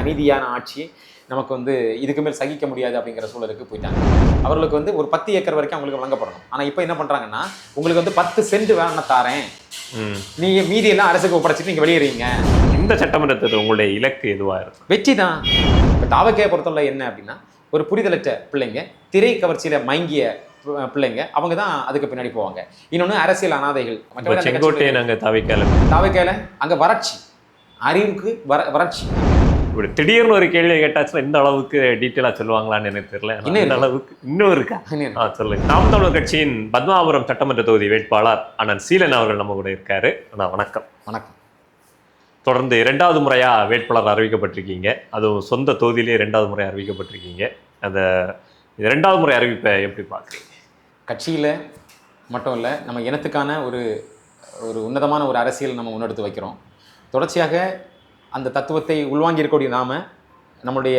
அநீதியான ஆட்சி நமக்கு வந்து இதுக்கு மேல் சகிக்க முடியாது அப்படிங்கிற சூழலுக்கு போயிட்டாங்க. அவர்களுக்கு வந்து ஒரு பத்து ஏக்கர் வரைக்கும் அவங்களுக்கு வழங்கப்படணும். ஆனால் இப்போ என்ன பண்ணுறாங்கன்னா உங்களுக்கு வந்து பத்து சென்ட் வேணும் தாரேன். ம். நீங்க மீதியெல்லாம் அரசுக்கு ஒப்படைச்சிட்டு நீங்க வெளியேறீங்க. இந்த சட்டமன்றத்தில் உங்களுடைய இலக்கு எதுவா இருக்கும்? வெற்றி தான். இப்போ தாவக்கையை பொறுத்தவரை என்ன அப்படின்னா ஒரு புரிதலற்ற பிள்ளைங்க திரை கவர்ச்சியில மயங்கிய பிள்ளைங்க அவங்க தான் அதுக்கு பின்னாடி போவாங்க. இன்னொன்று அரசியல் அனாதைகள். செங்கோட்டையை நாங்கள் தவிக்கால தாவக்கையில அங்க வறட்சி. அறிவுக்கு வர வறட்சி. இப்படி திடீர்னு ஒரு கேள்வி கேட்டாச்சுன்னா இந்த அளவுக்கு டீட்டெயிலாக சொல்லுவாங்களான்னு எனக்கு தெரியல. இன்னும் இந்த. அளவுக்கு இன்னும் இருக்கா? ஆ சொல்லுங்க. நாம் தமிழர் கட்சியின் பத்மாபுரம் சட்டமன்ற தொகுதி வேட்பாளர் அண்ணன் சீலன் அவர்கள் நம்ம கூட இருக்காரு. அண்ணா வணக்கம். வணக்கம். தொடர்ந்து இரண்டாவது முறையா வேட்பாளர் அறிவிக்கப்பட்டிருக்கீங்க. அதுவும் சொந்த தொகுதியிலே இரண்டாவது முறை அறிவிக்கப்பட்டிருக்கீங்க. அந்த இரண்டாவது முறை அறிவிப்பை எப்படி பார்க்குறீங்க? கட்சியில் மட்டும் இல்லை நம்ம இனத்துக்கான ஒரு ஒரு உன்னதமான ஒரு அரசியல் நம்ம முன்னெடுத்து வைக்கிறோம். தொடர்ச்சியாக அந்த தத்துவத்தை உள்வாங்கி இருக்கக்கூடிய நம்மளுடைய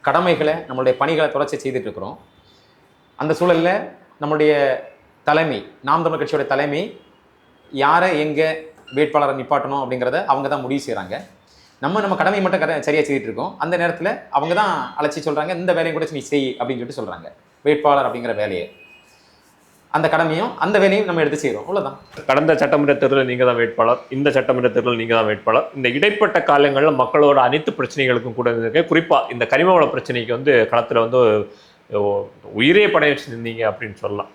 கடமைகளை நம்மளுடைய பணிகளை தொடர்ச்சி செய்துட்டுருக்குறோம் அந்த சூழலில் நம்மளுடைய தலைமை நாம் தமிழ் கட்சியோட தலைமை யாரை எங்கே வேட்பாளரை நிப்பாட்டணும் அப்படிங்கிறத அவங்க தான் முடிவு செய்கிறாங்க நம்ம நம்ம கடமை மட்டும் கட சரியாக செய்துட்டு இருக்கோம் அந்த நேரத்தில் அவங்க தான் அழைச்சி சொல்கிறாங்க இந்த வேலையை கூட நீ செய் அப்படின்னு சொல்லிட்டு சொல்கிறாங்க வேட்பாளர் அப்படிங்கிற வேலையை. அந்த கடமையும் அந்த வேலையும் நம்ம எடுத்து செய்கிறோம் அவ்வளோதான் கடந்த சட்டமன்ற தேர்தலில் நீங்கள் தான் வேட்பாளர். இந்த சட்டமன்ற தேர்தலில் நீங்கள் தான் வேட்பாளர். இந்த இடைப்பட்ட காலங்களில் மக்களோட அனைத்து பிரச்சனைகளுக்கும் கூட இருந்திருக்கு. குறிப்பாக இந்த கனிமவள பிரச்சனைக்கு வந்து களத்தில் வந்து உயிரே படைய வச்சுருந்தீங்க அப்படின்னு சொல்லலாம்.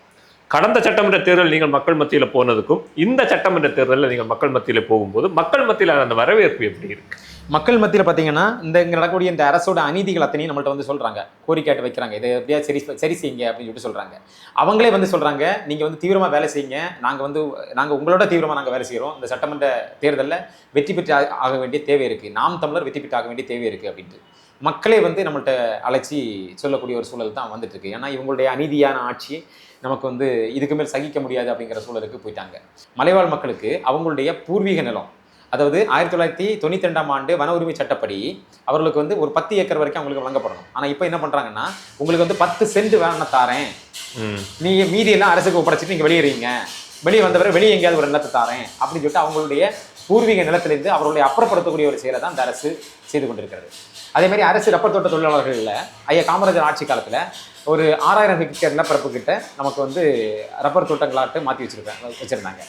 கடந்த சட்டமன்ற தேர்தல் நீங்கள் மக்கள் மத்தியில் போனதுக்கும் இந்த சட்டமன்ற தேர்தலில் நீங்கள் மக்கள் மத்தியில் போகும்போது மக்கள் மத்தியில் அந்த வரவேற்பு எப்படி இருக்குது மக்கள் மத்தியில் பார்த்தீங்கன்னா இந்த இங்கே நடக்கக்கூடிய இந்த அரசோட அநீதிகள் அத்தனையும் நம்மள்ட்ட வந்து சொல்கிறாங்க கோரிக்கையாட்டு வைக்கிறாங்க. இதை எப்படியா சரி சரி செய்யுங்க அப்படின்னு சொல்லிட்டு சொல்கிறாங்க அவங்களே வந்து சொல்கிறாங்க நீங்கள் வந்து தீவிரமாக வேலை செய்யுங்க. நாங்கள் வந்து நாங்கள் உங்களோட தீவிரமாக நாங்கள் வேலை செய்கிறோம் இந்த சட்டமன்ற தேர்தலில் வெற்றி பெற்று ஆக- ஆக வேண்டிய தேவை இருக்குது நாம் தமிழர் வெற்றி பெற்று ஆக வேண்டிய தேவை இருக்குது அப்படின்ட்டு. மக்களே வந்து நம்மள்ட்ட அழைச்சி சொல்லக்கூடிய ஒரு சூழல் தான் வந்துட்டுருக்கு ஏன்னா இவங்களுடைய அநீதியான ஆட்சி நமக்கு வந்து இதுக்கு மேல் சகிக்க முடியாது அப்படிங்கிற சூழலுக்கு போயிட்டாங்க. மலைவாழ் மக்களுக்கு அவங்களுடைய பூர்வீக நிலம் அதாவது ஆயிரத்தி தொள்ளாயிரத்தி தொண்ணூத்தி ரெண்டாம் ஆண்டு வன உரிமை சட்டப்படி அவர்களுக்கு வந்து ஒரு பத்து ஏக்கர் வரைக்கும் அவங்களுக்கு வழங்கப்படணும். ஆனால் இப்போ என்ன பண்ணுறாங்கன்னா உங்களுக்கு வந்து பத்து சென்ட் வேணும் தாரேன். ம். நீங்க மீதியெல்லாம் அரசுக்கு ஒப்படைச்சிட்டு நீங்க வெளியேறீங்க. வெளியே வந்தவரை வெளியே எங்கேயாவது ஒரு நிலத்தை தாரேன் அப்படின்னு சொல்லிட்டு அவங்களுடைய பூர்வீக நிலத்திலிருந்து அவர்களுடைய அப்புறப்படுத்தக்கூடிய ஒரு செயலை தான் இந்த அரசு செய்து கொண்டிருக்கிறது. அதே மாதிரி அரசு ரப்பர் தோட்ட தொழிலாளர்களில் ஐயா காமராஜர் ஆட்சி காலத்தில் ஒரு ஆறாயிரம் ஹெக்டேர் நிலப்பரப்பு கிட்ட நமக்கு வந்து ரப்பர் தோட்டங்களாட்டு மாற்றி வச்சிருக்காங்க வச்சுருந்தாங்க.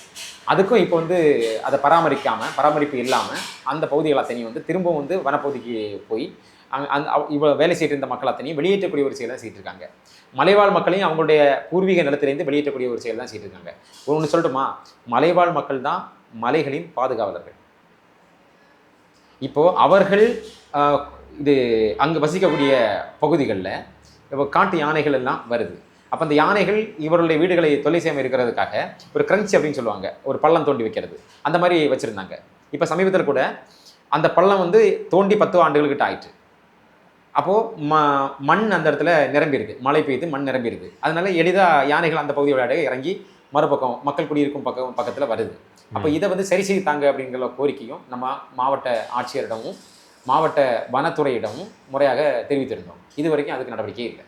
அதுக்கும் இப்போ வந்து அதை பராமரிக்காமல் பராமரிப்பு இல்லாமல் அந்த பகுதிகள் அத்தனையும் வந்து திரும்பவும் வந்து வனப்பகுதிக்கு போய் அங்கே அந்த இவ்வளோ வேலை செய்துட்டு இருந்த மக்கள் அத்தனையும் வெளியேற்றக்கூடிய ஒரு செயல் தான் மலைவாழ் மக்களையும் அவங்களுடைய பூர்வீக நிலத்திலேருந்து வெளியேற்றக்கூடிய ஒரு செயல் தான் செய்திருக்காங்க. ஒன்று சொல்லட்டுமா? மலைவாழ் மக்கள் தான் மலைகளின் பாதுகாவலர்கள். இப்போது அவர்கள் இது அங்கு வசிக்கக்கூடிய பகுதிகளில் இப்போ காட்டு யானைகள் எல்லாம் வருது. அப்போ அந்த யானைகள் இவருடைய வீடுகளை தொல்லை செய்யாமல் இருக்கிறதுக்காக ஒரு கிரன்ச் அப்படின்னு சொல்லுவாங்க. ஒரு பள்ளம் தோண்டி வைக்கிறது. அந்த மாதிரி வச்சுருந்தாங்க. இப்போ சமீபத்தில் கூட அந்த பள்ளம் வந்து தோண்டி பத்து ஆண்டுகள்கிட்ட ஆயிட்டு அப்போது ம மண் அந்த இடத்துல நிரம்பியிருக்கு மழை பெய்து மண் நிரம்பியிருக்கு அதனால எளிதாக யானைகள் அந்த பகுதி விளையாட இறங்கி மறுபக்கம் மக்கள் குடியிருக்கும் பக்கம் பக்கத்தில் வருது. அப்போ இதை வந்து சரி செய்து தாங்க அப்படிங்கிற கோரிக்கையும் நம்ம மாவட்ட ஆட்சியரிடமும் மாவட்ட வனத்துறையிடமும் முறையாக தெரிவித்திருந்தோம். இது வரைக்கும் அதுக்கு நடவடிக்கை இல்லை.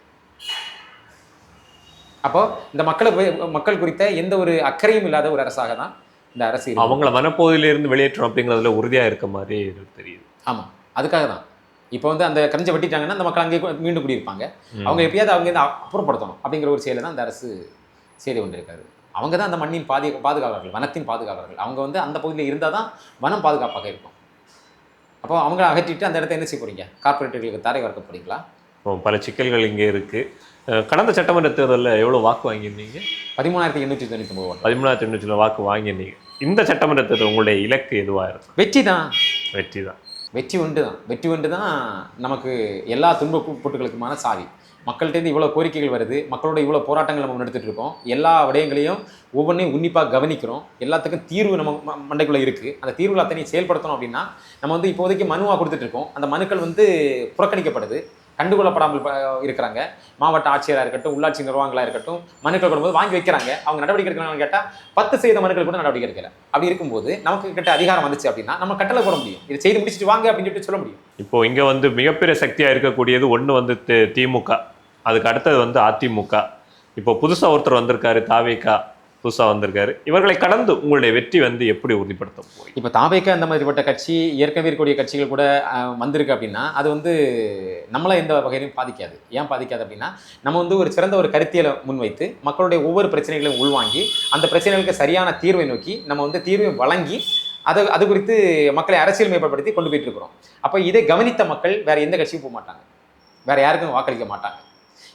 அப்போ இந்த மக்களை மக்கள் குறித்த எந்த ஒரு அக்கறையும் இல்லாத ஒரு அரசாக தான் இந்த அரசு. அவங்கள வனப்பகுதியிலிருந்து வெளியேற்றணும் அப்படிங்கிறதுல உறுதியாக இருக்க மாதிரி தெரியுது. ஆமாம் அதுக்காக தான். இப்போ வந்து அந்த கரைஞ்சை வெட்டிட்டாங்கன்னா அந்த மக்கள் அங்கேயே கு- மீண்டும் குடியிருப்பாங்க. அவங்க எப்படியாவது அவங்க அப்புறப்படுத்தணும் அப்படிங்கிற ஒரு செயலை தான் இந்த அரசு செய்து கொண்டிருக்காரு. அவங்க தான் அந்த மண்ணின் பாதி பாதுகாவலர்கள் வனத்தின் பாதுகாவலர்கள். அவங்க வந்து அந்த பகுதியில் இருந்தால் தான் வனம் பாதுகாப்பாக இருக்கும். அப்போ அவங்கள அகற்றிட்டு அந்த இடத்த என்ன செய்ய போறீங்க? கார்பரேட்டுகளுக்கு தரை வளர்க்க போறீங்களா? இப்போ பல சிக்கல்கள் இங்கே இருக்கு. அஹ் கடந்த சட்டமன்ற தேர்தலில் எவ்வளோ வாக்கு வாங்கியிருந்தீங்க? பதிமூணாயிரத்தி எண்ணூற்றி தொண்ணூற்றி ஓட்டு பதிமூணாயிரத்தி எண்ணூற்றில் வாக்கு வாங்கியிருந்தீங்க. இந்த சட்டமன்ற தேர்தல் உங்களுடைய இலக்கு எதுவாக இருக்கும் வெற்றி தான். வெற்றி தான். வெற்றி உண்டு தான். வெற்றி உண்டு தான் நமக்கு எல்லா துன்பப்புட்டுகளுக்குமான சாவி. மக்கள்கிட்டேருந்து இவ்வளோ கோரிக்கைகள் வருது மக்களோட இவ்வளோ போராட்டங்கள் நம்ம நடத்திட்டு இருக்கோம் எல்லா விடயங்களையும் ஒவ்வொன்றையும் உன்னிப்பாக கவனிக்கிறோம். எல்லாத்துக்கும் தீர்வு நம்ம ம- மண்டைக்குள்ளே இருக்குது அந்த தீர்வுகள் அத்தனையும் செயல்படுத்தணும் அப்படின்னா நம்ம வந்து இப்போதைக்கு மனுவாக கொடுத்துட்டு இருக்கோம் அந்த மனுக்கள் வந்து புறக்கணிக்கப்படுது. கண்டுகொள்ளப்படாமல் இருக்கிறாங்க. மாவட்ட ஆட்சியராக இருக்கட்டும் உள்ளாட்சி நிர்வாகங்களாக இருக்கட்டும் மனுக்கள் கொடுக்கும்போது வாங்கி வைக்கிறாங்க. அவங்க நடவடிக்கை எடுக்கிறாங்கன்னு கேட்டால் பத்து செய்த மனுக்கள் கூட நடவடிக்கை எடுக்கல. அப்படி இருக்கும்போது நமக்கு கிட்ட அதிகாரம் வந்துச்சு அப்படின்னா நம்ம கட்டளை போட முடியும். இதை செய்து முடிச்சுட்டு வாங்க அப்படின்னு சொல்லிட்டு சொல்ல முடியும். இப்போ இங்கே வந்து மிகப்பெரிய சக்தியாக இருக்கக்கூடியது ஒன்று வந்து திமுக. அதுக்கு அடுத்தது வந்து அதிமுக. இப்போ புதுசாக ஒருத்தர் வந்திருக்காரு தாவேக்கா புதுசாக வந்திருக்காரு. இவர்களை கடந்து உங்களுடைய வெற்றி வந்து எப்படி உறுதிப்படுத்த இப்போ தாவேக்க இந்த மாதிரிப்பட்ட கட்சி ஏற்கனவே இருக்கக்கூடிய கட்சிகள் கூட வந்திருக்கு அப்படின்னா அது வந்து நம்மளை எந்த வகையிலும் பாதிக்காது. ஏன் பாதிக்காது அப்படின்னா நம்ம வந்து ஒரு சிறந்த ஒரு கருத்தியலை முன்வைத்து மக்களுடைய ஒவ்வொரு பிரச்சனைகளையும் உள்வாங்கி அந்த பிரச்சனைகளுக்கு சரியான தீர்வை நோக்கி நம்ம வந்து தீர்வை வழங்கி அதை அது குறித்து மக்களை அரசியல் மேம்படுத்தி கொண்டு போயிட்டு இருக்கிறோம். அப்போ இதை கவனித்த மக்கள் வேற எந்த கட்சியும் போக மாட்டாங்க. வேற யாருக்கும் வாக்களிக்க மாட்டாங்க.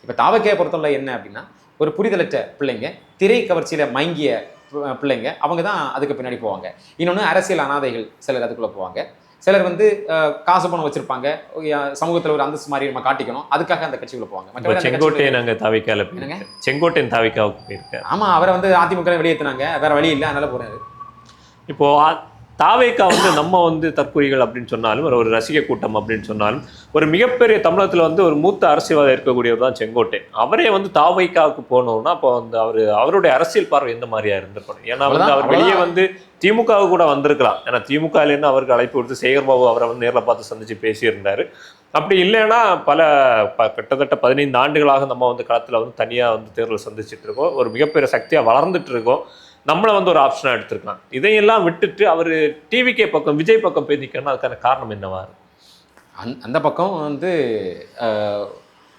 இப்போ தாவக்கையை பொறுத்தவரை என்ன அப்படின்னா ஒரு புரிதலற்ற பிள்ளைங்க திரை கவர்ச்சியில மயங்கிய பிள்ளைங்க அவங்க தான் அதுக்கு பின்னாடி போவாங்க. இன்னொன்று அரசியல் அனாதைகள் சிலர் அதுக்குள்ளே போவாங்க. சிலர் வந்து காசு பணம் வச்சிருப்பாங்க. சமூகத்தில் ஒரு அந்தஸ்து மாதிரி நம்ம காட்டிக்கணும். அதுக்காக அந்த கட்சிக்குள்ள போவாங்க. செங்கோட்டையன் அங்கே தாவிக்கால? போயிருக்காரு. செங்கோட்டையன் தாவிக்காவுக்கு போயிருக்காரு. ஆமா அவரை வந்து அதிமுக வெளியேற்றினாங்க வேற வழி இல்லை அதனால போறாரு. இப்போ தாவேக்கா வந்து நம்ம வந்து தற்கொலைகள் அப்படின்னு சொன்னாலும் ஒரு ஒரு ரசிக கூட்டம் அப்படின்னு சொன்னாலும் ஒரு மிகப்பெரிய தமிழகத்துல வந்து ஒரு மூத்த அரசியல்வாதி இருக்கக்கூடியவர் தான் செங்கோட்டை அவரே வந்து தாவைக்காவுக்கு போனோம்னா அப்போ வந்து அவர் அவருடைய அரசியல் பார்வை எந்த மாதிரியா இருந்திருக்கணும்? ஏன்னா வந்து அவர் வெளியே. வந்து திமுக கூட வந்திருக்கலாம். ஏன்னா திமுகலேருந்து அவருக்கு அழைப்பு கொடுத்து சேகர்பாபு அவரை வந்து நேரில் பார்த்து சந்திச்சு பேசியிருந்தாரு. அப்படி இல்லைன்னா பல ப- கிட்டத்தட்ட பதினைந்து ஆண்டுகளாக நம்ம வந்து களத்தில் வந்து தனியாக வந்து தேர்தல் சந்திச்சுட்டு இருக்கோம். ஒரு மிகப்பெரிய சக்தியாக வளர்ந்துட்டு இருக்கோம். நம்மளை வந்து ஒரு ஆப்ஷனாக எடுத்திருக்கலாம் இதையெல்லாம் விட்டுட்டு அவர் டிவிகே பக்கம் விஜய் பக்கம் போய் நிற்கணும்னா அதுக்கான காரணம் என்னவா? அந் அந்த பக்கம் வந்து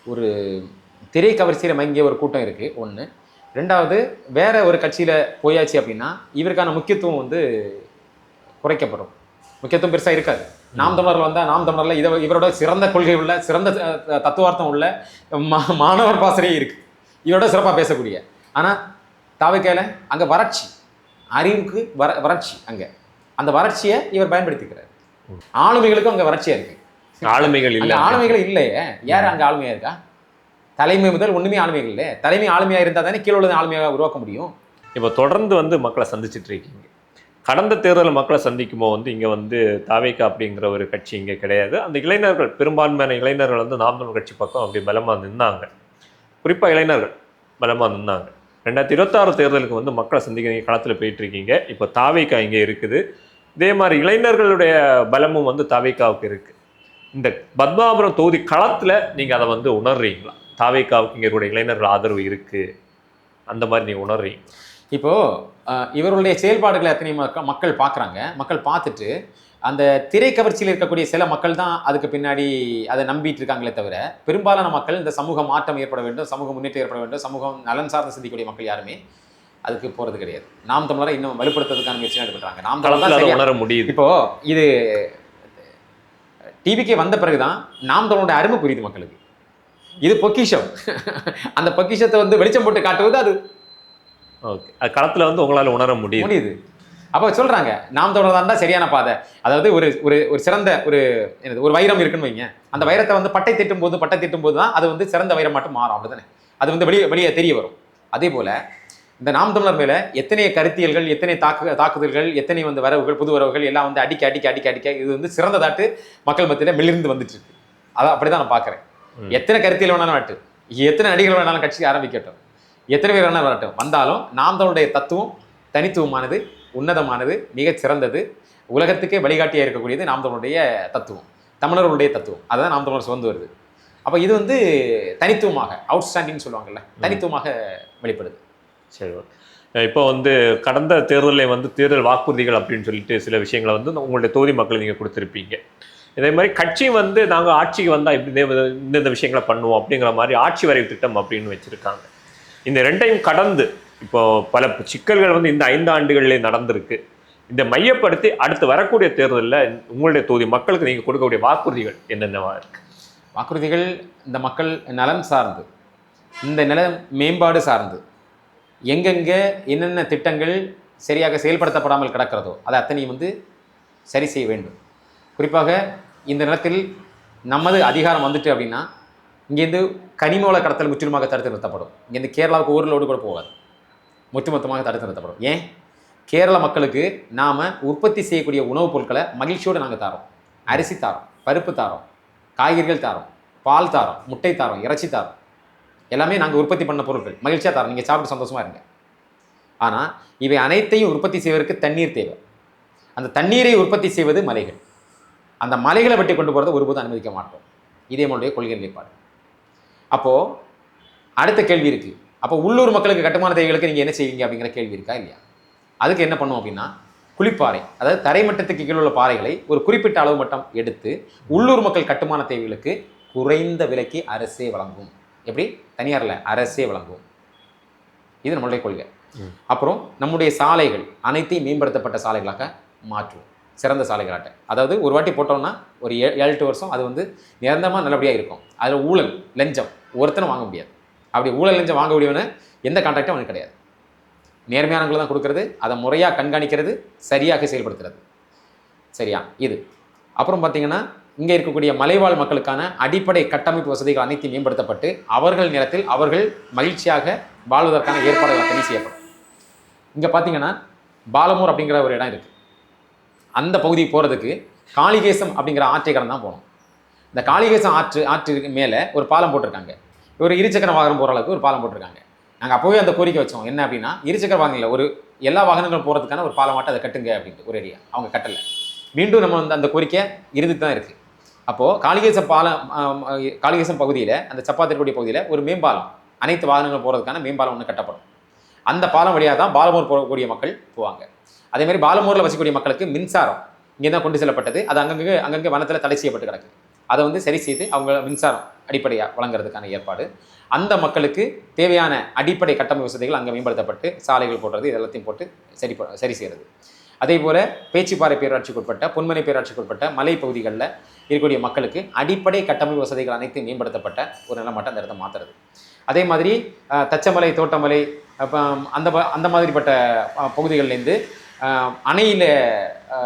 ஒரு திரை கவர்ச்சியில் மங்கிய ஒரு கூட்டம் இருக்குது ஒன்று ரெண்டாவது வேற ஒரு கட்சியில் போயாச்சு அப்படின்னா இவருக்கான முக்கியத்துவம் வந்து குறைக்கப்படும். முக்கியத்துவம் பெருசாக இருக்காது. நாம் தமிழர்ல வந்தால் நாம் தமிழரில் இதை இவரோட சிறந்த கொள்கை உள்ள சிறந்த தத்துவார்த்தம் உள்ள மா- மாணவர் பாசறையே இருக்குது இவரோட சிறப்பாக பேசக்கூடிய. ஆனால் தாவைக்கையில அங்க வறட்சி அறிவுக்கு வர வறட்சி அங்க. அந்த வறட்சியை இவர் பயன்படுத்திக்கிறார். ஆளுமைகளுக்கும் அங்க வறட்சியா இருக்கு. ஆளுமைகள் இல்லை. ஆளுமைகள் இல்லையே. யார் அங்க ஆளுமையா இருக்கா? தலைமை முதல் ஒண்ணுமே ஆளுமைகள் இல்லை தலைமை ஆளுமையா இருந்தா தானே கீழே உள்ளதை ஆளுமையாக உருவாக்க முடியும். இப்போ தொடர்ந்து வந்து மக்களை சந்திச்சிட்டு இருக்கீங்க. கடந்த தேர்தலில் மக்களை சந்திக்கும் போது வந்து இங்கே வந்து தாவேக்கா அப்படிங்கிற ஒரு கட்சி இங்கே கிடையாது. அந்த இளைஞர்கள் பெரும்பான்மையான இளைஞர்கள் வந்து நாம் தமிழ் கட்சி பக்கம் அப்படி பலமாக நின்னாங்க. குறிப்பாக இளைஞர்கள் பலமாக நின்னாங்க. ரெண்டாயிரத்தி இருபத்தாறு தேர்தலுக்கு வந்து மக்களை சந்திக்க களத்தில் போயிட்டு இருக்கீங்க இப்போ தாவேக்கா இங்கே இருக்குது. இதே மாதிரி இளைஞர்களுடைய பலமும் வந்து தாவேக்காவுக்கு இருக்குது இந்த பத்மாபுரம் தொகுதி களத்தில் நீங்கள் அதை வந்து உணர்றீங்களா? தாவேக்காவுக்கு இங்கே இளைஞர்கள் ஆதரவு இருக்குது அந்த மாதிரி நீங்கள் உணர்றீங்க. இப்போது இவருடைய செயல்பாடுகளை எத்தனை மக்கள் மக்கள் பார்க்குறாங்க. மக்கள் பார்த்துட்டு அந்த திரை கவர்ச்சியில் இருக்கக்கூடிய சில மக்கள் தான் அதுக்கு பின்னாடி அதை நம்பிட்டு இருக்காங்களே தவிர பெரும்பாலான மக்கள் இந்த சமூக மாற்றம் ஏற்பட வேண்டும் சமூக முன்னேற்றம் ஏற்பட வேண்டும் சமூகம் நலன் சார்ந்து சிந்திக்கக்கூடிய மக்கள் யாருமே அதுக்கு போறது கிடையாது. நாம் தமிழரை இன்னும் வலுப்படுத்துறதுக்கான முயற்சி ஈடுபடுறாங்க நாம் தமிழர் உணர முடியுது. இப்போ இது டிவிக்கே வந்த பிறகுதான் நாம் தமிழோட அருமை புரியுது மக்களுக்கு. இது பொக்கிஷம். அந்த பொக்கிஷத்தை வந்து வெளிச்சம் போட்டு காட்டுவது அது. ஓகே. அது களத்தில் வந்து உங்களால் உணர முடியுது. முடியுது. அப்போ சொல்றாங்க நாம் தமிழர் தான் சரியான பாதை. அதாவது ஒரு ஒரு ஒரு சிறந்த ஒரு என்னது ஒரு வைரம் இருக்குன்னு வைங்க. அந்த வைரத்தை வந்து பட்டை திட்டும் போது பட்டை திட்டும் போது தான் அது வந்து சிறந்த வைரம் மட்டும் மாறும் அப்படிதானே அது வந்து வெளியே வெளியே தெரிய வரும். அதே போல இந்த நாம் தமிழர் மேல எத்தனை கருத்தியல்கள் எத்தனை தாக்கு தாக்குதல்கள் எத்தனை வந்து வரவுகள் புது வரவுகள் எல்லாம் வந்து அடிக்க அடிக்க அடிக்க அடிக்க இது வந்து சிறந்ததாட்டு மக்கள் மத்தியில மெலிர்ந்து வந்துட்டு இருக்கு. அதான் அப்படிதான் நான் பார்க்கறேன். எத்தனை கருத்தியல் வேணாலும் வரட்டு எத்தனை நடிகர்கள் வேணாலும் கட்சி ஆரம்பிக்கட்டும். எத்தனை பேர் வேணாலும் வரட்டும். வந்தாலும் நாம் தமிழுடைய தத்துவம் தனித்துவமானது உன்னதமானது மிகச் சிறந்தது உலகத்துக்கே வழிகாட்டியாக இருக்கக்கூடியது நாம் தமிழுடைய தத்துவம். தமிழர்களுடைய தத்துவம். அதுதான் நாம் தமிழர் சுமந்து வருது. அப்போ இது வந்து தனித்துவமாக அவுட்ஸ்டாண்டிங் சொல்லுவாங்கல்ல தனித்துவமாக வெளிப்படுது. சரி. இப்போ வந்து கடந்த தேர்தலில் வந்து தேர்தல் வாக்குறுதிகள் அப்படின்னு சொல்லிட்டு சில விஷயங்களை வந்து உங்களுடைய தொகுதி மக்கள் நீங்கள் கொடுத்துருப்பீங்க. இதே மாதிரி கட்சி வந்து நாங்கள் ஆட்சிக்கு வந்தால் இப்படி இந்தந்த விஷயங்களை பண்ணுவோம் அப்படிங்கிற மாதிரி ஆட்சி வரைவு திட்டம் அப்படின்னு வச்சுருக்காங்க. இந்த ரெண்டையும் கடந்து இப்போ பல சிக்கல்கள் வந்து இந்த ஐந்து ஆண்டுகளிலே நடந்திருக்கு. இந்த மையப்படுத்தி அடுத்து வரக்கூடிய தேர்தலில் உங்களுடைய தொகுதி மக்களுக்கு நீங்கள் கொடுக்கக்கூடிய வாக்குறுதிகள் என்னென்னவா இருக்கு? வாக்குறுதிகள் இந்த மக்கள் நலன் சார்ந்து இந்த நில மேம்பாடு சார்ந்து எங்கெங்கே என்னென்ன திட்டங்கள் சரியாக செயல்படுத்தப்படாமல் கிடக்கிறதோ அதை அத்தனையும் வந்து சரி செய்ய வேண்டும். குறிப்பாக இந்த நிலத்தில் நமது அதிகாரம் வந்துட்டு அப்படின்னா இங்கேருந்து கனிமோள கடத்தல் முற்றிலுமாக தடுத்து நிறுத்தப்படும். இங்கேருந்து கேரளாவுக்கு ஒரு லோடு கூட போகாது. ஒட்டுமொத்தமாக தடுத்து நிறுத்தப்படும். ஏன்? கேரள மக்களுக்கு நாம் உற்பத்தி செய்யக்கூடிய உணவுப் பொருட்களை மகிழ்ச்சியோடு நாங்கள் தாரோம். அரிசி தாரோம் பருப்பு தாரோம் காய்கறிகள் தாரோம் பால் தாரோம் முட்டை தாரோம் இறைச்சி தாரோம். எல்லாமே நாங்கள் உற்பத்தி பண்ண பொருட்கள். மகிழ்ச்சியாக தரோம். நீங்கள் சாப்பிட்டு சந்தோஷமாக இருங்க. ஆனால் இவை அனைத்தையும் உற்பத்தி செய்வதற்கு தண்ணீர் தேவை. அந்த தண்ணீரை உற்பத்தி செய்வது மலைகள். அந்த மலைகளை வெட்டி கொண்டு போகிறத ஒருபோதும் அனுமதிக்க மாட்டோம். இதே நம்மளுடைய கொள்கை நிலைப்பாடு. அப்போது அடுத்த கேள்வி இருக்குது அப்போ உள்ளூர் மக்களுக்கு கட்டுமான தேவைகளுக்கு நீங்கள் என்ன செய்வீங்க அப்படிங்கிற கேள்வி இருக்கா இல்லையா? அதுக்கு என்ன பண்ணுவோம் அப்படின்னா குளிப்பாறை அதாவது தரைமட்டத்துக்கு கீழே உள்ள பாறைகளை ஒரு குறிப்பிட்ட அளவு மட்டும் எடுத்து உள்ளூர் மக்கள் கட்டுமான தேவைகளுக்கு குறைந்த விலைக்கு அரசே வழங்கும். எப்படி? தனியார்ல அரசே வழங்கும். இது நம்மளுடைய கொள்கை. அப்புறம் நம்முடைய சாலைகள் அனைத்தையும் மேம்படுத்தப்பட்ட சாலைகளாக மாற்றுவோம். சிறந்த சாலைகளாட்ட. அதாவது ஒரு வாட்டி போட்டோம்னா ஒரு ஏழு எட்டு வருஷம் அது வந்து நிரந்தரமாக நல்லபடியாக இருக்கும். அதில் ஊழல் லஞ்சம் ஒருத்தனும் வாங்க முடியாது. அப்படி ஊழல் லஞ்சம் வாங்க முடியும்னு எந்த கான்ட்ராக்டும் அவனுக்கு கிடையாது. நேர்மையானவங்களை தான் கொடுக்கறது அதை முறையாக கண்காணிக்கிறது சரியாக செயல்படுத்துறது. சரியா? இது. அப்புறம் பார்த்தீங்கன்னா இங்கே இருக்கக்கூடிய மலைவாழ் மக்களுக்கான அடிப்படை கட்டமைப்பு வசதிகள் அனைத்தும் மேம்படுத்தப்பட்டு அவர்கள் நேரத்தில் அவர்கள் மகிழ்ச்சியாக வாழ்வதற்கான ஏற்பாடுகள் அத்தனை செய்யப்படும். இங்கே பார்த்தீங்கன்னா பாலமூர் அப்படிங்கிற ஒரு இடம் இருக்குது அந்த பகுதிக்கு போகிறதுக்கு காளிகேசம் அப்படிங்கிற ஆற்றை கடந்து தான் போகணும். இந்த காளிகேசம் ஆற்று ஆற்றுக்கு மேலே ஒரு பாலம் போட்டிருக்காங்க. ஒரு இருசக்கர வாகனம் போகிற அளவுக்கு ஒரு பாலம் போட்டிருக்காங்க. நாங்கள் அப்போவே அந்த கோரிக்கை வச்சோம். என்ன அப்படின்னா இருசக்கர வாகனம் இல்லை ஒரு எல்லா வாகனங்களும் போகிறதுக்கான ஒரு பாலம் மாட்டை அதை கட்டுங்க அப்படின்ட்டு ஒரு ஏரியா அவங்க கட்டலை. மீண்டும் நம்ம வந்து அந்த கோரிக்கை இருந்துட்டு தான் இருக்குது அப்போது காளிகேசம் பாலம் காளிகேசம் பகுதியில் அந்த சப்பாத்திற்குடி பகுதியில் ஒரு மேம்பாலம் அனைத்து வாகனங்கள் போகிறதுக்கான மேம்பாலம் ஒன்று கட்டப்படும். அந்த பாலம் வழியாக தான் பாலமூர் போகக்கூடிய மக்கள் போவாங்க. அதேமாதிரி பாலமூரில் வசிக்கக்கூடிய மக்களுக்கு மின்சாரம் இங்கே தான் கொண்டு செல்லப்பட்டது. அது அங்கங்கே அங்கங்கே வனத்தில் தடை செய்யப்பட்டு கிடக்கு. அதை வந்து சரி செய்து அவங்க மின்சாரம் அடிப்படையாக வழங்குறதுக்கான ஏற்பாடு. அந்த மக்களுக்கு தேவையான அடிப்படை கட்டமைப்பு வசதிகள் அங்கே மேம்படுத்தப்பட்டு சாலைகள் போடுறது இது எல்லாத்தையும் போட்டு சரி ப- சரி செய்கிறது அதே போல் பேச்சிப்பாறை பேராட்சிக்குட்பட்ட பொன்மனை பேராட்சிக்குட்பட்ட மலை பகுதிகளில் இருக்கக்கூடிய மக்களுக்கு அடிப்படை கட்டமைப்பு வசதிகள் அனைத்தும் மேம்படுத்தப்பட்ட ஒரு நிலமட்டம் அந்த இடத்த மாற்றுறது அதே மாதிரி தச்சமலை தோட்டமலை அப்போ அந்த அந்த மாதிரிப்பட்ட பகுதிகள்லேருந்து அணையில்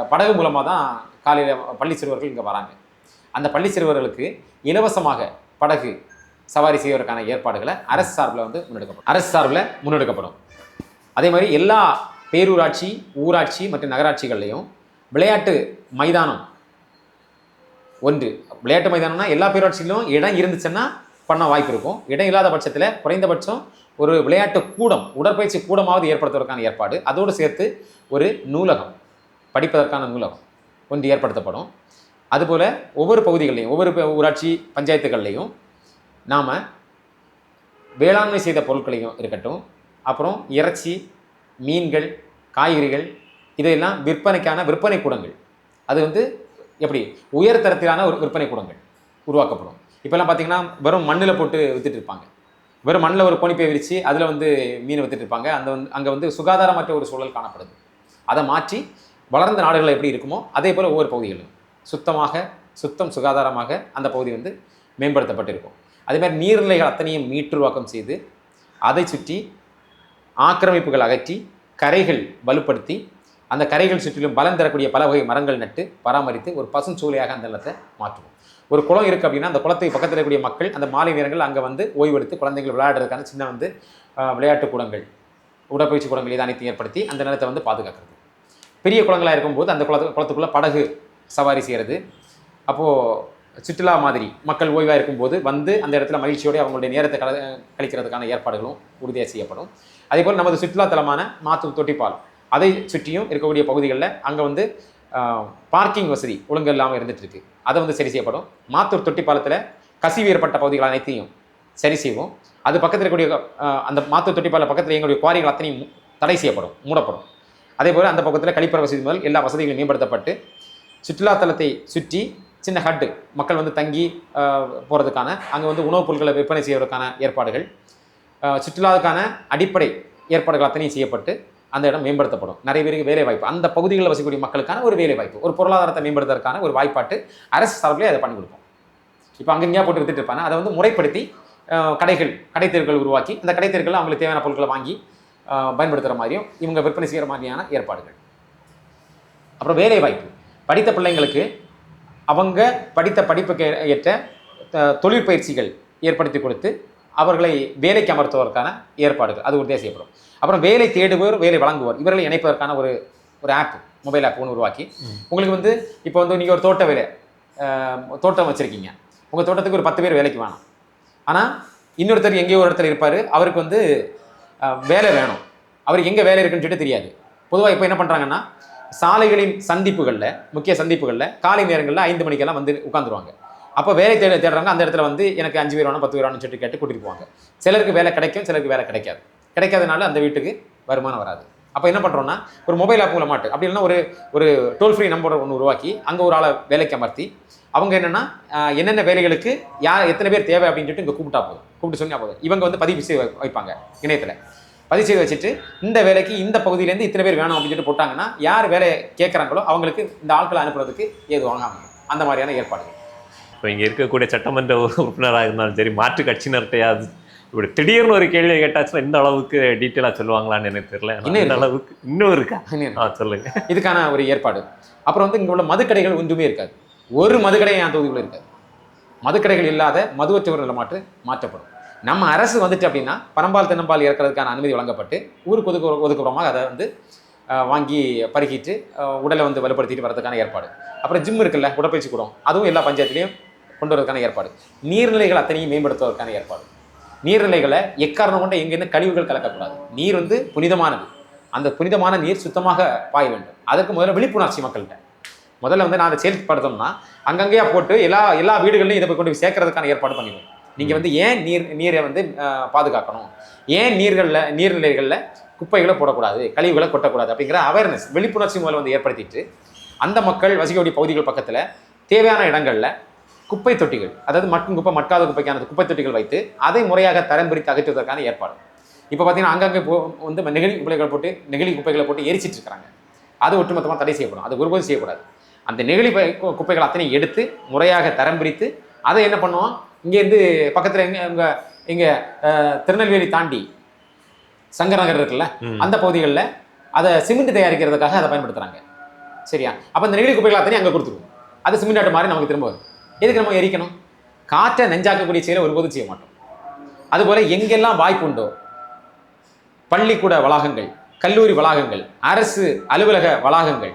படகு மூலமாக தான் காலையில் பள்ளி சிறுவர்கள் இங்கே வராங்க. அந்த பள்ளி சிறுவர்களுக்கு இலவசமாக படகு சவாரி செய்வதற்கான ஏற்பாடுகளை அரசு சார்பில் வந்து முன்னெடுக்கப்படும். அரசு சார்பில் முன்னெடுக்கப்படும். அதே மாதிரி எல்லா பேரூராட்சி ஊராட்சி மற்றும் நகராட்சிகள்லையும் விளையாட்டு மைதானம் ஒன்று. விளையாட்டு மைதானம்னா எல்லா பேரூராட்சியிலும் இடம் இருந்துச்சுன்னா பண்ண வாய்ப்பு இருக்கும். இடம் இல்லாத பட்சத்தில் குறைந்தபட்சம் ஒரு விளையாட்டு கூடம் உடற்பயிற்சி கூடமாவது ஏற்படுத்துவதற்கான ஏற்பாடு. அதோடு சேர்த்து ஒரு நூலகம் படிப்பதற்கான நூலகம் ஒன்று ஏற்படுத்தப்படும். அதுபோல் ஒவ்வொரு பகுதிகள்லையும் ஒவ்வொரு ஊராட்சி பஞ்சாயத்துகள்லையும் நாம் வேளாண்மை செய்த பொருட்களையும் இருக்கட்டும் அப்புறம் இறைச்சி மீன்கள் காய்கறிகள் இதையெல்லாம் விற்பனைக்கான விற்பனை கூடங்கள். அது வந்து எப்படி? உயர்தரத்திலான ஒரு விற்பனை கூடங்கள் உருவாக்கப்படும். இப்போல்லாம் பார்த்தீங்கன்னா வெறும் மண்ணில் போட்டு வித்துட்டு இருப்பாங்க. வெறும் மண்ணில் ஒரு கோணிப்பை விரித்து அதில் வந்து மீன் வித்துட்டு இருப்பாங்க. அந்த வந்து அங்கே வந்து சுகாதாரமற்ற ஒரு சூழல் காணப்படுது. அதை மாற்றி வளர்ந்த நாடுகள் எப்படி இருக்குமோ அதே போல் ஒவ்வொரு பகுதிகளிலும். சுத்தமாக சுத்தம் சுகாதாரமாக அந்த பகுதி வந்து மேம்படுத்தப்பட்டிருக்கும். அதேமாதிரி நீர்நிலைகள் அத்தனையும் மீட்டுருவாக்கம் செய்து அதை சுற்றி ஆக்கிரமிப்புகள் அகற்றி கரைகள் வலுப்படுத்தி அந்த கரைகள் சுற்றிலும் பலம் தரக்கூடிய பல வகை மரங்கள் நட்டு பராமரித்து ஒரு பசுஞ்சூலையாக அந்த நிலத்தை மாற்றுவோம். ஒரு குளம் இருக்குது அப்படின்னா அந்த குளத்துக்கு பக்கத்தில் இருக்கக்கூடிய மக்கள் அந்த மாலை நேரங்கள் அங்கே வந்து ஓய்வெடுத்து குழந்தைகள் விளையாடுறதுக்கான சின்ன வந்து விளையாட்டு கூடங்கள் உடற்பயிற்சி கூடங்கள் இது அனைத்தையும் ஏற்படுத்தி அந்த நிலத்தை வந்து பாதுகாக்கிறது. பெரிய குளங்களாக இருக்கும்போது அந்த குளத்து குளத்துக்குள்ளே படகு சவாரி செய்கிறது அப்போது சுற்றுலா மாதிரி மக்கள் ஓய்வாக இருக்கும்போது வந்து அந்த இடத்துல மகிழ்ச்சியோடு அவங்களுடைய நேரத்தை கல கழிக்கிறதுக்கான ஏற்பாடுகளும் உறுதியாக செய்யப்படும். அதேபோல் நமது சுற்றுலா தலமான மாத்து தொட்டிப்பால். அதை சுற்றியும் இருக்கக்கூடிய பகுதிகளில் அங்கே வந்து பார்க்கிங் வசதி ஒழுங்கு இல்லாமல் இருந்துட்டு அதை வந்து சரி செய்யப்படும். மாத்தூர் தொட்டிப்பாலத்தில் கசிவு ஏற்பட்ட பகுதிகள் அனைத்தையும் சரி செய்வோம். அது பக்கத்தில் இருக்கக்கூடிய அந்த மாத்தூர் தொட்டிப்பாலம் பக்கத்தில் எங்களுடைய குவாரிகள் அத்தனையும் தடை செய்யப்படும் மூடப்படும். அதே போல் அந்த பக்கத்தில் கழிப்பற வசதி முதல் எல்லா வசதிகளும் மேம்படுத்தப்பட்டு சுற்றுலாத்தலத்தை சுற்றி சின்ன ஹட்டு மக்கள் வந்து தங்கி போகிறதுக்கான அங்கே வந்து உணவுப் பொருட்களை விற்பனை செய்வதற்கான ஏற்பாடுகள். சுற்றுலாவுக்கான அடிப்படை ஏற்பாடுகள் அத்தனையும் செய்யப்பட்டு அந்த இடம் மேம்படுத்தப்படும். நிறைய பேருக்கு வேலை வாய்ப்பு. அந்த பகுதிகளில் வசிக்கக்கூடிய மக்களுக்கான ஒரு வேலை வாய்ப்பு. ஒரு பொருளாதாரத்தை மேம்படுத்துறதுக்கான ஒரு வாய்ப்பாட்டு அரசு சார்பிலே அதை பண்ணி கொடுப்போம். இப்போ அங்கங்கேயா போட்டு வித்துட்டு இருப்பாங்க. அதை வந்து முறைப்படுத்தி கடைகள் கடைத்தெருக்கள் உருவாக்கி அந்த கடைத்தெருக்கள் அவங்களுக்கு தேவையான பொருட்களை வாங்கி பயன்படுத்துகிற மாதிரியும் இவங்க விற்பனை செய்கிற மாதிரியான ஏற்பாடுகள். அப்புறம் வேலை வாய்ப்பு. படித்த பிள்ளைங்களுக்கு அவங்க படித்த படிப்புக்கு ஏற்ற தொழிற்பயிற்சிகள் ஏற்படுத்தி கொடுத்து அவர்களை வேலைக்கு அமர்த்துவதற்கான ஏற்பாடுகள். அது உறுதியாக செய்யப்படும். அப்புறம் வேலை தேடுவோர் வேலை வழங்குவோர் இவர்களை இணைப்பதற்கான ஒரு ஒரு ஆப் மொபைல் ஆப் ஒன்று உருவாக்கி உங்களுக்கு வந்து இப்போ வந்து நீங்கள் ஒரு தோட்ட வேலை தோட்டம் வச்சுருக்கீங்க. உங்கள் தோட்டத்துக்கு ஒரு பத்து பேர் வேலைக்கு வேணும் ஆனால் இன்னொருத்தர் எங்கேயோ ஒரு இடத்துல இருப்பார் அவருக்கு வந்து வேலை வேணும். அவருக்கு எங்கே வேலை இருக்குன்னு சொல்லிட்டு தெரியாது. பொதுவாக இப்போ என்ன பண்ணுறாங்கன்னா சாலைகளின் சந்திப்புகளில் முக்கிய சந்திப்புகளில் காலை நேரங்களில் ஐந்து மணிக்கெல்லாம் வந்து உட்காந்துருவாங்க அப்போ வேலை தேட தேடுறாங்க. அந்த இடத்துல வந்து எனக்கு அஞ்சு பேர் வேணும் பத்து பேர் வேணும்னு சொல்லிட்டு கேட்டு கூட்டிட்டு போவாங்க. சிலருக்கு வேலை கிடைக்கும் சிலருக்கு வேலை கிடைக்காது. கிடைக்காதனால அந்த வீட்டுக்கு வருமானம் வராது. அப்போ என்ன பண்ணுறோம்னா ஒரு மொபைல் ஆப் மூலமாட்டு அப்படி இல்லைன்னா ஒரு ஒரு டோல் ஃப்ரீ நம்பர் ஒன்று உருவாக்கி அங்கே ஒரு ஆளை வேலைக்கு அமர்த்தி அவங்க என்னென்னா என்னென்ன வேலைகளுக்கு யார் எத்தனை பேர் தேவை அப்படின்னு சொல்லிட்டு இங்கே கூப்பிட்டா போதும். கூப்பிட்டு சொன்னால் போதும். இவங்க வந்து பதிவு செய்ய வைப்பாங்க இணையத்தில். பதிவு செய்து வச்சுட்டு இந்த வேலைக்கு இந்த பகுதியிலேருந்து இத்தனை பேர் வேணும் அப்படின்னு சொல்லிட்டு போட்டாங்கன்னா யார் வேலை கேட்குறாங்களோ அவங்களுக்கு இந்த ஆட்களை அனுப்புறதுக்கு அமையும் அந்த மாதிரியான ஏற்பாடுகள். இப்போ இங்கே இருக்கக்கூடிய சட்டமன்ற உறுப்பினராக இருந்தாலும் சரி மாற்று கட்சியினர்கிட்டையாவது இப்படி திடீர்னு ஒரு கேள்வி கேட்டாச்சுன்னா இந்த அளவுக்கு டீட்டெயிலாக சொல்லுவாங்களான்னு எனக்கு தெரியல. இன்னும் இந்த. அளவுக்கு இன்னும் இருக்கா? ஆ சொல்லுங்க. இதுக்கான ஒரு ஏற்பாடு. அப்புறம் வந்து இங்கே உள்ள மதுக்கடைகள் ஒன்றுமே இருக்காது. ஒரு மதுக்கடை என் தொகுதிக்குள்ள இருக்காது. மதுக்கடைகள் இல்லாத மதுவற்றவர்களை மாற்று மாற்றப்படும். நம்ம அரசு வந்துட்டு அப்படின்னா பரம்பால் தென்னம்பால் இறக்கிறதுக்கான அனுமதி வழங்கப்பட்டு ஊருக்கு ஒதுக்கு ஒதுக்குப்புறமாக அதை வந்து வாங்கி பருகிட்டு உடலை வந்து வலுப்படுத்திட்டு வரதுக்கான ஏற்பாடு. அப்புறம் ஜிம் இருக்குல்ல உடற்பயிற்சி கூடம். அதுவும் எல்லா பஞ்சாயத்துலேயும் கொண்டு வரதுக்கான ஏற்பாடு. நீர்நிலைகள் அத்தனையும் மேம்படுத்துவதற்கான ஏற்பாடு. நீர்நிலைகளை எக்காரணம் கொண்டு எங்கேருந்து கழிவுகள் கலக்கக்கூடாது. நீர் வந்து புனிதமானது. அந்த புனிதமான நீர் சுத்தமாக பாய வேண்டும். அதற்கு முதல்ல விழிப்புணர்ச்சி மக்கள்கிட்ட. முதல்ல வந்து நான் அதை செயல்படுத்தணும்னா அங்கங்கேயா போட்டு எல்லா எல்லா வீடுகளையும் இதை போய் கொண்டு சேர்க்கறதுக்கான ஏற்பாடு பண்ணிடுவோம். நீங்கள் வந்து ஏன் நீர் நீரை வந்து பாதுகாக்கணும்? ஏன் நீர்களில் நீர்நிலைகளில் குப்பைகளை போடக்கூடாது கழிவுகளை கொட்டக்கூடாது அப்படிங்கிற அவேர்னஸ் விழிப்புணர்ச்சி முதல்ல வந்து ஏற்படுத்திட்டு அந்த மக்கள் வசிக்கக்கூடிய பகுதிகள் பக்கத்தில் தேவையான இடங்களில் குப்பை தொட்டிகள் அதாவது மட்டும் குப்பை மட்காத குப்பைக்கான குப்பை தொட்டிகள் வைத்து அதை முறையாக தரம் பிரித்து அகற்றுவதற்கான ஏற்பாடு. இப்போ பார்த்தீங்கன்னா அங்கங்கே போ வந்து நெகிழி குப்பைகளை போட்டு நெகிழி குப்பைகளை போட்டு எரிச்சிட்டு இருக்கிறாங்க அது ஒட்டுமொத்தமாக தடை செய்யப்படும் அது ஒருபோதும் செய்யக்கூடாது. அந்த நெகிழி பை- கு- குப்பைகள் அத்தனை எடுத்து முறையாக தரம் பிரித்து அதை என்ன பண்ணுவோம்? இங்கேருந்து பக்கத்தில் எங்க இங்கே இங்கே திருநெல்வேலி தாண்டி சங்கர் நகர் இருக்குல்ல. அந்த பகுதிகளில் அதை சிமெண்ட் தயாரிக்கிறதுக்காக அதை பயன்படுத்துகிறாங்க சரியா? அப்போ அந்த நெகிழி குப்பைகள் அத்தனையும் அங்கே கொடுத்துருவோம். அது சிமெண்ட் ஆட்டு மாதிரி நமக்கு திரும்ப வரும். எதுக்கு நம்ம எரிக்கணும்? காற்றை நெஞ்சாக்கக்கூடிய செயலை ஒருபோதும் செய்ய மாட்டோம். அதுபோல் எங்கெல்லாம் வாய்ப்பு உண்டோ பள்ளிக்கூட வளாகங்கள் கல்லூரி வளாகங்கள் அரசு அலுவலக வளாகங்கள்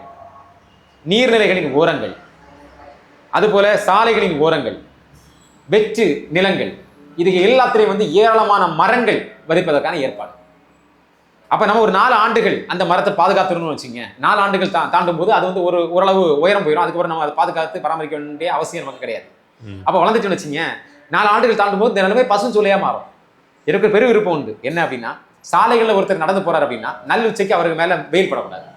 நீர்நிலைகளின் ஓரங்கள் அதுபோல சாலைகளின் ஓரங்கள் வெற்று நிலங்கள். இது எல்லாத்திலையும் வந்து ஏராளமான மரங்கள் வதிப்பதற்கான ஏற்பாடு. அப்ப நம்ம ஒரு நாலு ஆண்டுகள் அந்த மரத்தை பாதுகாத்துடணும்னு வச்சுங்க. நாலு ஆண்டுகள் தா தாண்டும் போது அது வந்து ஒரு ஓரளவு உயரம் போயிடும் அதுக்கப்புறம் நம்ம அதை பாதுகாத்து பராமரிக்க வேண்டிய அவசியம் நமக்கு கிடையாது. அப்ப வளர்ந்துட்டுன்னு வச்சுங்க நாலு ஆண்டுகள் தாண்டும் போது இந்த நிலைமை பசுஞ்சொல்லையா மாறும். எனக்கு பெரிய விருப்பம் உண்டு. என்ன அப்படின்னா சாலைகளில் ஒருத்தர் நடந்து போறார் அப்படின்னா நல் உச்சைக்கு அவருக்கு மேல வெயில் படக்கூடாது.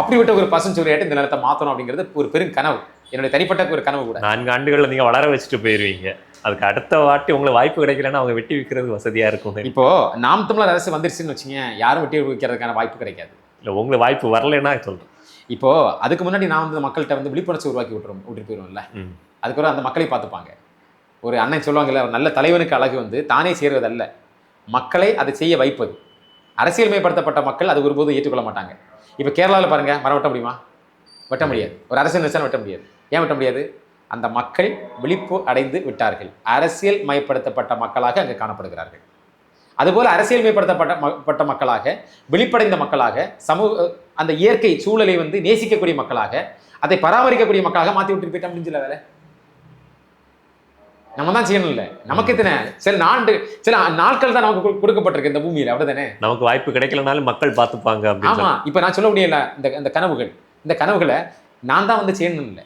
அப்படிப்பட்ட ஒரு பசுஞ்சொல்லியாட்டு இந்த நிலத்தை மாத்தணும் அப்படிங்கிறது ஒரு பெரும் கனவு. என்னுடைய தனிப்பட்ட ஒரு கனவு கூட. நான்கு ஆண்டுகளில் நீங்கள் வளர வச்சுட்டு போயிருவீங்க. அதுக்கு அடுத்த வாட்டி உங்களுக்கு வாய்ப்பு கிடைக்கலன்னா அவங்க வெட்டி விற்கிறது வசதியாக இருக்கும் இப்போ நாம் தமிழர் அரசு வந்துருச்சுன்னு வச்சுங்க யாரும் வெட்டி வைக்கிறதுக்கான வாய்ப்பு கிடைக்காது. இல்லை உங்களுக்கு வாய்ப்பு வரலைன்னா சொல்கிறேன் இப்போ அதுக்கு முன்னாடி நான் வந்து மக்கள்கிட்ட வந்து விழிப்புணர்ச்சி உருவாக்கி விட்டுரும் விட்டுட்டு போயிடுவோம்ல அதுக்கப்புறம் அந்த மக்களை பார்த்துப்பாங்க. ஒரு அண்ணன் சொல்லுவாங்கல்ல நல்ல தலைவனுக்கு அழகு வந்து தானே சேர்வதல்ல. மக்களை அதை செய்ய வைப்பது. அரசியல்மயப்படுத்தப்பட்ட மக்கள் அது ஒருபோதும் ஏற்றுக்கொள்ள மாட்டாங்க. இப்போ கேரளாவில் பாருங்க மரம் வெட்ட முடியுமா? வெட்ட முடியாது. ஒரு அரசியல் நிச்சயம் வெட்ட முடியாது. ஏன் வெட்ட முடியாது. அந்த மக்கள் விழிப்பு அடைந்து விட்டார்கள். அரசியல் மயப்படுத்தப்பட்ட மக்களாக அங்கே காணப்படுகிறார்கள். அதுபோல அரசியல் மயப்படுத்தப்பட்ட மக்களாக விழிப்படைந்த மக்களாக சமூக அந்த இயற்கை சூழலை வந்து நேசிக்கக்கூடிய மக்களாக அதை பராமரிக்கக்கூடிய மக்களாக மாற்றி விட்டு போயிட்டோம் முடிஞ்சல வேலை நம்ம தான் செய்யணும் இல்லை. நமக்கு எத்தனை? சில நாண்டு சில நாட்கள் தான் நமக்கு கொடு- கொடுக்கப்பட்டிருக்கு இந்த பூமியில. அப்படிதானே நமக்கு வாய்ப்பு கிடைக்கலனாலும் மக்கள் பார்த்துப்பாங்க ஆமா. இப்ப நான் சொல்ல முடியல. இந்த இந்த கனவுகள். இந்த கனவுகளை நான் தான் வந்து செய்யணும் இல்லை.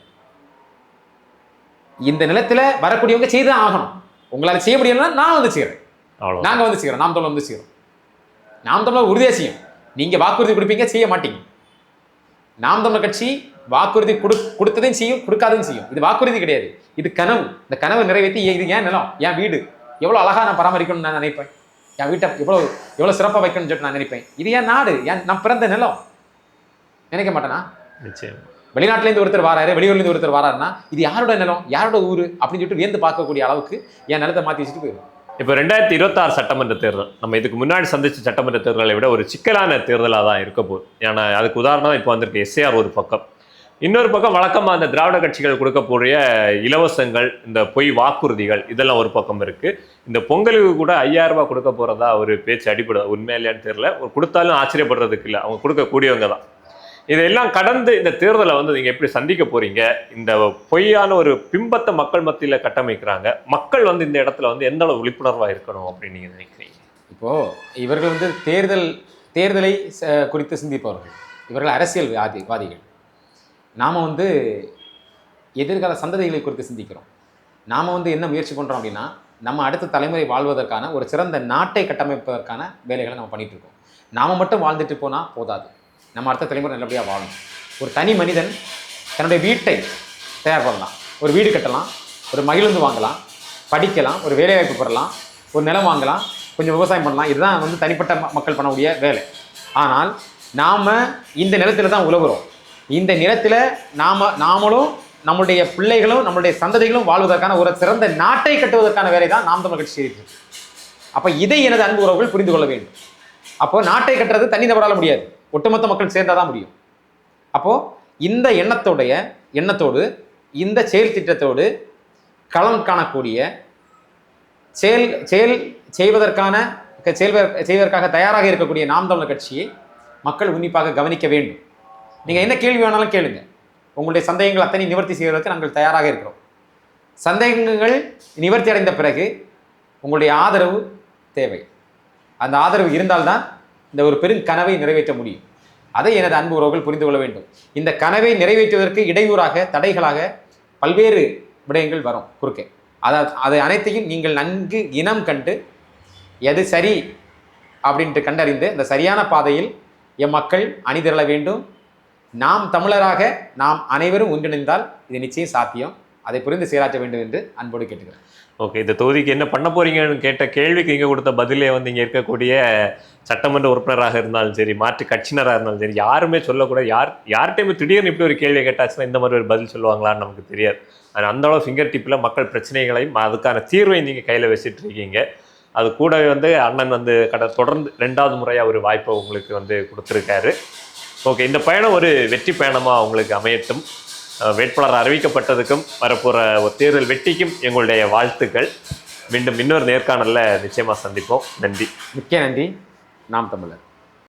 இந்த நிலத்துல வரக்கூடியவங்க செய்து தான் ஆகணும். உங்களால செய்ய முடியலன்னா நான் வந்து செய்யறேன் அவ்வளோ நாங்க வந்து செய்யறோம் நாம் தமிழர் வந்து செய்யறோம் நாம் தமிழர் உறுதியா செய்யும். நீங்க வாக்குறுதி கொடுப்பீங்க செய்ய மாட்டீங்க. நாம் தமிழர் கட்சி வாக்குறுதி கொடு கொடுத்ததையும் செய்யும் கொடுக்காதையும் செய்யும். இது வாக்குறுதி கிடையாது. இது கனவு. இந்த கனவை நிறைவேற்றி இது ஏன் நிலம்? என் வீடு. எவ்வளவு அழகா நான் பராமரிக்கணும்னு நான் நினைப்பேன். என் வீட்டை எவ்வளவு எவ்வளவு சிறப்பா வைக்கணும்னு சொல்லிட்டு நான் நினைப்பேன். இது என் நாடு? என் நான் பிறந்த நிலம்? நினைக்க மாட்டேனா? நிச்சயம். வெளிநாட்டிலேருந்து ஒருத்தர் வராரு வெளியூர்லேருந்து ஒருத்தர் வராருன்னா இது யாரோட நிலம் யாரோட ஊரு அப்படின்னு சொல்லிட்டு வியந்து பார்க்கக்கூடிய அளவுக்கு என் நிலத்தை மாற்றி வச்சுட்டு போயிடும் இப்போ ரெண்டாயிரத்தி இருபத்தாறு சட்டமன்ற தேர்தல் நம்ம இதுக்கு முன்னாடி சந்திச்ச சட்டமன்ற தேர்தலை விட ஒரு சிக்கலான தேர்தலாக தான் இருக்க போகுது. ஏன்னா அதுக்கு உதாரணம் இப்போ வந்திருக்கு எஸ்ஏஆர் ஒரு பக்கம். இன்னொரு பக்கம் வழக்கமாக அந்த திராவிட கட்சிகள் கொடுக்கக்கூடிய இலவசங்கள் இந்த பொய் வாக்குறுதிகள் இதெல்லாம் ஒரு பக்கம் இருக்குது இந்த பொங்கலுக்கு கூட ஐயாயிரம் ரூபாய் கொடுக்க போகிறதா ஒரு பேச்சு அடிப்படை உண்மையா இல்லையான்னு தெரியல. ஒரு கொடுத்தாலும் ஆச்சரியப்படுறதுக்கு இல்லை. அவங்க கொடுக்கக்கூடியவங்க தான். இதெல்லாம் கடந்து இந்த தேர்தலை வந்து நீங்க எப்படி சந்திக்க போறீங்க? இந்த பொய்யான ஒரு பிம்பத்தை மக்கள் மத்தியில கட்டமைக்கிறாங்க. மக்கள் வந்து இந்த இடத்துல வந்து எந்த அளவு விழிப்புணர்வா இருக்கணும் அப்படின்னு நீங்க நினைக்கிறீங்க? இப்போ இவர்கள் வந்து தேர்தல் தேர்தலை ச- குறித்து சிந்திப்பவர்கள். இவர்கள் அரசியல் வாதி வாதிகள் நாம் வந்து எதிர்கால சந்ததிகளை குறித்து சிந்திக்கிறோம். நாம் வந்து என்ன முயற்சி பண்ணுறோம் அப்படின்னா நம்ம அடுத்த தலைமுறை வாழ்வதற்கான ஒரு சிறந்த நாட்டை கட்டமைப்பதற்கான வேலைகளை நம்ம பண்ணிகிட்ருக்கோம் இருக்கோம். நாம் மட்டும் வாழ்ந்துட்டு போனால் போதாது. நம்ம அடுத்த தலைமுறை நல்லபடியாக வாழணும் ஒரு தனி மனிதன் தன்னுடைய வீட்டை தயார் பண்ணலாம். ஒரு வீடு கட்டலாம் ஒரு மகிழுந்து வாங்கலாம் படிக்கலாம் ஒரு வேலைவாய்ப்பு பெறலாம் ஒரு நிலம் வாங்கலாம் கொஞ்சம் விவசாயம் பண்ணலாம். இதுதான் வந்து தனிப்பட்ட மக்கள் பண்ணக்கூடிய வேலை. ஆனால் நாம் இந்த நிலத்தில் தான் உழவுறோம். இந்த நிலத்தில் நாம் நாமளும் நம்முடைய பிள்ளைகளும் நம்முடைய சந்ததிகளும் வாழ்வதற்கான ஒரு சிறந்த நாட்டை கட்டுவதற்கான வேலை தான் நாம் தமிழ் கட்சி செய்கிறது அப்போ இதை எனது அன்பு உறவுகள் புரிந்து கொள்ள வேண்டும். அப்போ நாட்டை கட்டுறது தனி நபரால் முடியாது. ஒட்டுமொத்த மக்கள் சேர்ந்தால் தான் முடியும். அப்போது இந்த எண்ணத்தோடைய எண்ணத்தோடு இந்த செயல் திட்டத்தோடு களம் காணக்கூடிய செயல் செயல் செய்வதற்கான செயல் செய்வதற்காக தயாராக இருக்கக்கூடிய நாம் தமிழர் கட்சியை மக்கள் உன்னிப்பாக கவனிக்க வேண்டும். நீங்கள் என்ன கேள்வி வேணாலும் கேளுங்க. உங்களுடைய சந்தேகங்கள் அத்தனை நிவர்த்தி செய்வதற்கு நாங்கள் தயாராக இருக்கிறோம். சந்தேகங்கள் நிவர்த்தி அடைந்த பிறகு உங்களுடைய ஆதரவு தேவை. அந்த ஆதரவு இருந்தால்தான் இந்த ஒரு பெரும் கனவை நிறைவேற்ற முடியும். அதை எனது அன்பு உறவுகள் புரிந்து கொள்ள வேண்டும். இந்த கனவை நிறைவேற்றுவதற்கு இடையூறாக தடைகளாக பல்வேறு விடயங்கள் வரும். குறுக்கே. அதாவது அதை அனைத்தையும் நீங்கள் நன்கு இனம் கண்டு எது சரி அப்படின்ட்டு கண்டறிந்து இந்த சரியான பாதையில் எம் மக்கள் அணிதிரள வேண்டும். நாம் தமிழராக நாம் அனைவரும் ஒன்றிணைந்தால் இது நிச்சயம் சாத்தியம். அதை புரிந்து செயலாற்ற வேண்டும் என்று அன்போடு கேட்டுக்கிறேன். ஓகே இந்த தொகுதிக்கு என்ன பண்ண போறீங்கன்னு கேட்ட கேள்விக்கு இங்கே கொடுத்த பதிலே வந்து இங்கே இருக்கக்கூடிய சட்டமன்ற உறுப்பினராக இருந்தாலும் சரி மாற்று கட்சியினராக இருந்தாலும் சரி யாருமே சொல்லக்கூடாது. யார் யார்கிட்டயுமே திடீர்னு இப்படி ஒரு கேள்வியை கேட்டாச்சுன்னா இந்த மாதிரி ஒரு பதில் சொல்லுவாங்களான்னு நமக்கு தெரியாது. ஆனால் அந்த அளவு ஃபிங்கர் டிப்பில் மக்கள் பிரச்சனைகளையும் அதுக்கான தீர்வை நீங்கள் கையில் வச்சுட்டு இருக்கீங்க. அது கூடவே வந்து அண்ணன் வந்து கட தொடர்ந்து ரெண்டாவது முறையாக ஒரு வாய்ப்பை உங்களுக்கு வந்து கொடுத்துருக்காரு. ஓகே இந்த பயணம் ஒரு வெற்றி பயணமாக உங்களுக்கு அமையட்டும். வேட்பாளர் அறிவிக்கப்பட்டதுக்கும் வரப்போகிற ஒரு தேர்தல் வெற்றிக்கும் எங்களுடைய வாழ்த்துக்கள். மீண்டும் இன்னொரு நேர்காணலில் நிச்சயமாக சந்திப்போம். நன்றி. மிக்க நன்றி. நாம் தமிழர்.